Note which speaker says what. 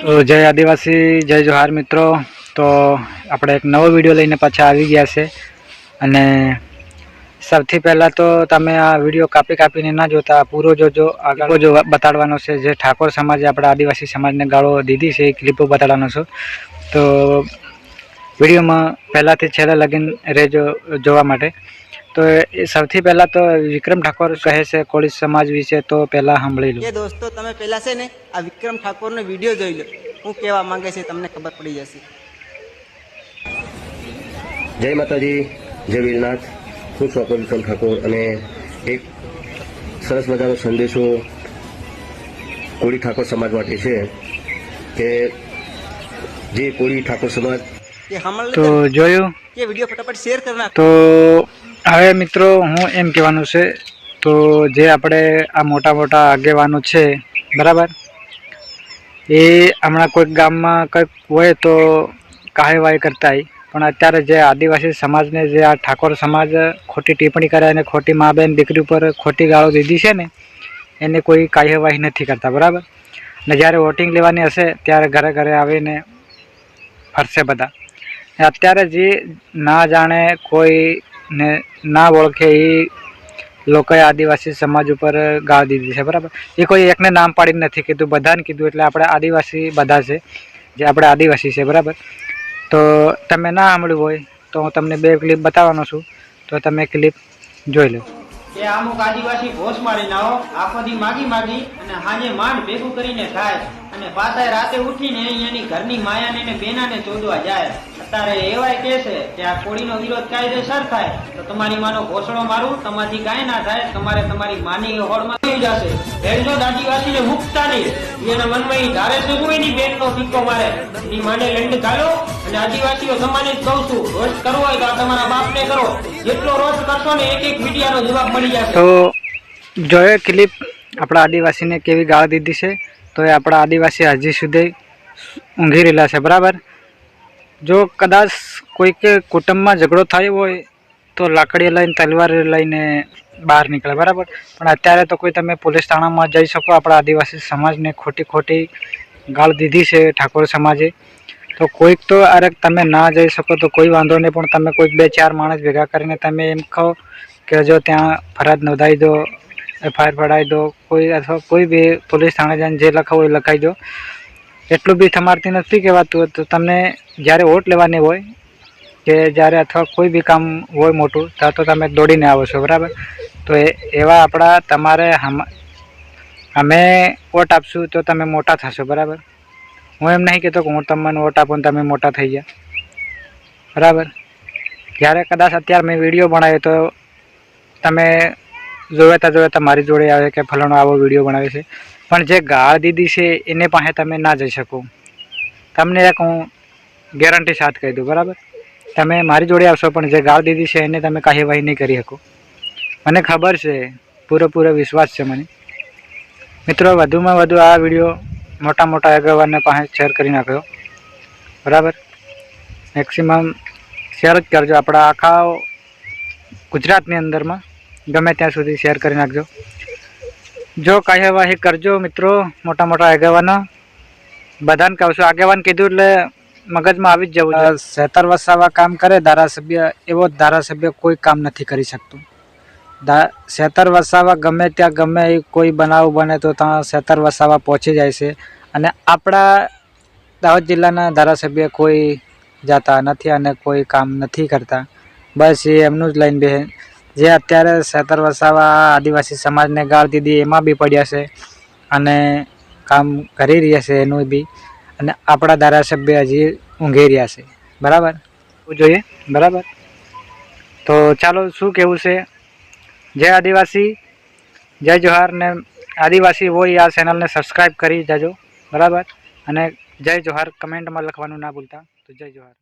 Speaker 1: તો જય આદિવાસી, જય જોહાર મિત્રો. તો આપણે એક નવો વીડિયો લઈને પાછા આવી ગયા છે. અને સૌથી પહેલાં તો તમે આ વીડિયો કાપી કાપીને ના જોતા, પૂરો જોજો. આગળ જો બતાડવાનો છે જે ઠાકોર સમાજે આપણા આદિવાસી સમાજને ગાળો દીધી છે, એ ક્લિપો બતાડવાનો છું. તો વિડીયોમાં પહેલાંથી છેલ્લા લગીન રહેજો જોવા માટે. તો એ સૌથી પહેલાં તો વિક્રમ ઠાકોર કહે છે કોળી સમાજ વિશે તો પહેલાં સાંભળી લો.
Speaker 2: એ દોસ્તો તમે પહેલાં છે ને આ વિક્રમ ઠાકોરનો વીડિયો જોઈ લો. હું કહેવા માંગે છે તમને ખબર પડી જશે.
Speaker 3: જય માતાજી જય વીરનાથ. હું સ્વપ્ન વિક્રમ ઠાકોર અને એક સરસ મજાનો સંદેશો કોળી ઠાકોર સમાજ માટે છે કે જે કોળી ઠાકોર સમાજ
Speaker 1: તો જોયું.
Speaker 2: કે વીડિયો ફટાફટ શેર કરી નાખો.
Speaker 1: તો હવે મિત્રો હું એમ કહેવાનું છે તો જે આપણે આ મોટા મોટા આગેવાનો છે બરાબર? એ હમણાં કોઈક ગામમાં કંઈક હોય તો કાર્યવાહી કરતા પણ અત્યારે જે આદિવાસી સમાજને જે આ ઠાકોર સમાજ ખોટી ટિપ્પણી કરે અને ખોટી મા બેન દીકરી ઉપર ખોટી ગાળો દીધી છે ને એને કોઈ કાર્યવાહી નથી કરતા બરાબર? ને જ્યારે વોટિંગ લેવાની હશે ત્યારે ઘરે ઘરે આવીને ફરશે બધા. અત્યારે જે ના જાણે કોઈને ના ઓળખે એ લોકોએ આદિવાસી સમાજ ઉપર ગાળ દીધી છે, બરાબર? એ કોઈ એકને નામ પાડીને નથી કીધું. બધાને કીધું એટલે આપણે આદિવાસી બધા છે, જે આપણે આદિવાસી છે, બરાબર? તો તમે ના સાંભળ્યું હોય તો હું તમને બે ક્લિપ બતાવવાનો છું. તો તમે ક્લિપ જોઈ લો.
Speaker 4: કે અમુક આદિવાસી ભોસ મારીને આવો આખો દી માગી માગી અને હાજે માંડ ભેગું કરીને ખાય અને પાછા રાતે ઉઠીને અહીંયાની ઘરની માયાને ને બેનાને ચોદવા જાય. અત્યારે એવાય કે છે કે આ કોળીનો વિરોધ કાયદેસર થાય. તો તમારી માનો ઘોસણો મારું તમારી કાંઈ ના થાય. તમારે તમારી માની હોડમાં થઈ જશે. રહેજો આદિવાસીને મુકતા નહીં. એના મનમાં એ ધારે છે કોઈની બેનનો સિક્કો મારે. એની માને લંડ ઘાલો અને આદિવાસીઓ સમાને જ કહું છું, રોજ કરવો હોય તો આ તમારા બાપને કરો. જેટલો રોજ કરશો ને એક એક મીડિયાનો જવાબ મળી જશે.
Speaker 1: તો જોયે ક્લિપ આપણા આદિવાસીને કેવી ગાળ દીધી છે? તો એ આપણા આદિવાસી હજી સુધી ઊંઘી રહેલા છે, બરાબર? જો કદાચ કોઈક કુટુંબમાં ઝઘડો થયો હોય, તો લાકડી લઈને, તલવાર લઈને બહાર નીકળે, બરાબર? પણ અત્યારે તો કોઈ તમે પોલીસ થાણામાં જઈ શકો, આપણા આદિવાસી સમાજને ખોટી ખોટી ગાળ દીધી છે ઠાકોર સમાજે. તો કોઈક તો અરે તમે ના જઈ શકો, તો કોઈ વાંધો નહીં, પણ તમે કોઈક બે ચાર માણસ ભેગા કરીને તમે એમ કહો કે જો ત્યાં ફરજ નોંધાવી દો એફઆઈઆર પડાવી દો, કોઈ અથવા કોઈ બી પોલીસ થાણે જઈને જે લખાવું એ લખાવી દો. એટલું બી તમારથી નથી કહેવાતું તો તમને જ્યારે વોટ લેવાની હોય કે જ્યારે અથવા કોઈ બી કામ હોય મોટું ત્યાં તો તમે દોડીને આવો છો, બરાબર? તો એવા આપણા તમારે અમે વોટ આપશું તો તમે મોટા થશો, બરાબર? હું એમ નહીં કહેતો કે હું તમને વોટ આપું તમે મોટા થઈ ગયા. બરાબર? જ્યારે કદાચ અત્યારે મેં વીડિયો બનાવ્યો તો તમે જોવાતા જોવાતા મારી જોડે આવે કે ફલાણો આવો વીડિયો બનાવે છે. પણ જે ગાળ દીદી છે, એને પાસે તમે ના જઈ શકો. તમને એક હું ગેરંટી સાથ કહી દઉં, બરાબર? તમે મારી જોડે આવશો, પણ જે ગાળ દીદી છે, એને તમે કાર્યવાહી નહીં કરી શકો. મને ખબર છે, પૂરેપૂરો વિશ્વાસ છે મને. મિત્રો, વધુમાં વધુ આ વીડિયો મોટા મોટા આગેવાનને પાસે શેર કરી નાખ્યો. બરાબર? મેક્સિમમ શેર જ કરજો. આપણા આખા ગુજરાતની અંદરમાં ગમે ત્યાં સુધી શેર કરી નાખજો. જો કાર્યવાહી કરજો મિત્રો મોટા મોટા આગેવાનો. બધાને કહું આગેવાન કીધું એટલે મગજમાં આવી જ જવું સેતર વસાવા કામ કરે, ધારાસભ્ય, એવો ધારાસભ્ય કોઈ કામ નથી કરી શકતું. સેતર વસાવા ગમે ત્યાં ગમે એ કોઈ બનાવ બને તો ત્યાં સેતર વસાવા પહોંચી જાય છે. અને આપણા દાહોદ જિલ્લાના ધારાસભ્ય કોઈ જાતા નથી અને કોઈ કામ નથી કરતા. બસ એ એમનું જ લઈને બે જે અત્યારે સેતર વસાવા આદિવાસી સમાજને ગાળ દીધી એમાં બી પડ્યા છે અને કામ કરી રહ્યા છે એનું બી. અને આપણા ધારાસભ્ય હજી ઊંઘી રહ્યા છે. બરાબર? એવું જોઈએ. બરાબર? તો ચાલો શું કહેવું છે? જય આદિવાસી જય જોહાર ને આદિવાસી હોય આ ચેનલને સબસ્ક્રાઈબ કરી જજો બરાબર? અને જય જોહાર કમેન્ટમાં લખવાનું ના ભૂલતા. તો જય જોહાર.